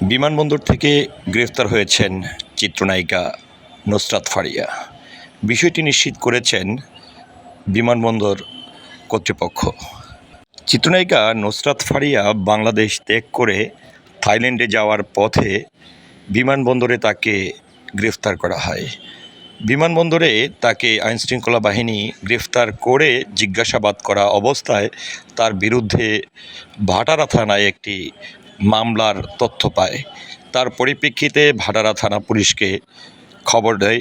বিমানবন্দর থেকে গ্রেফতার হয়েছেন চিত্রনায়িকা নুসরাত ফারিয়া। বিষয়টি নিশ্চিত করেছেন বিমানবন্দর কর্তৃপক্ষ। চিত্রনায়িকা নুসরাত ফারিয়া বাংলাদেশ ত্যাগ করে থাইল্যান্ডে যাওয়ার পথে বিমানবন্দরে তাকে গ্রেফতার করা হয়। বিমানবন্দরে তাকে আইনশৃঙ্খলা বাহিনী গ্রেফতার করে জিজ্ঞাসাবাদ করা অবস্থায় তার বিরুদ্ধে ভাটারা থানায় একটি মামলার তথ্য পায়। তার পরিপ্রেক্ষিতে ভাটারা থানা পুলিশকে খবর দেয়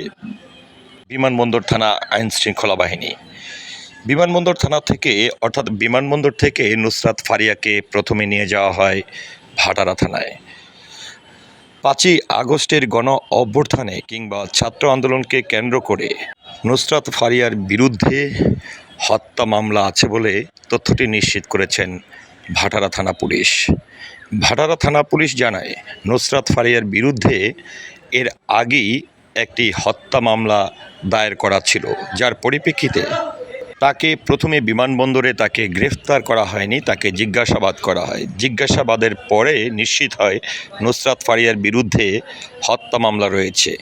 বিমানবন্দর থানা আইনশৃঙ্খলা বাহিনী। বিমানবন্দর থানা থেকে, অর্থাৎ বিমানবন্দর থেকে নুসরাত ফারিয়াকে প্রথমে নিয়ে যাওয়া হয় ভাটারা থানায়। পাঁচই আগস্টের গণ অভ্যুত্থানে কিংবা ছাত্র আন্দোলনকে কেন্দ্র করে নুসরাত ফারিয়ার বিরুদ্ধে হত্যা মামলা আছে বলে তথ্যটি নিশ্চিত করেছেন ভাটারা থানা পুলিশ। ভাটারা থানা পুলিশ জানায়, নুসরাত ফারিয়ার বিরুদ্ধে এর আগেই একটি হত্যা মামলা দায়ের করা ছিল, যার পরিপ্রেক্ষিতে তাকে প্রথমে বিমানবন্দরে তাকে গ্রেফতার করা হয়নি, তাকে জিজ্ঞাসাবাদ করা হয়। জিজ্ঞাসাবাদের পরে নিশ্চিত হয়, নুসরাত ফারিয়ার বিরুদ্ধে হত্যা মামলা রয়েছে।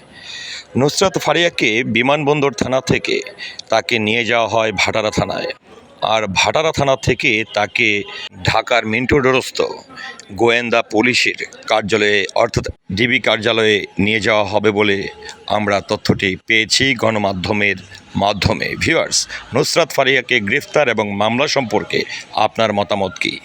নুসরাত ফারিয়াকে বিমানবন্দর থানা থেকে তাকে নিয়ে যাওয়া হয় ভাটারা থানায়। আর ভাটারা থানা থেকে তাকে ঢাকার মিন্টো ডোরস্থ গোয়েন্দা পুলিশের কার্যালয়ে, অর্থাৎ ডিবি কার্যালয়ে নিয়ে যাওয়া হবে বলে আমরা তথ্যটি পেয়েছি গণমাধ্যমের মাধ্যমে। ভিউয়ার্স, নুসরাত ফারিয়াকে গ্রেফতার এবং মামলা সম্পর্কে আপনার মতামত কী?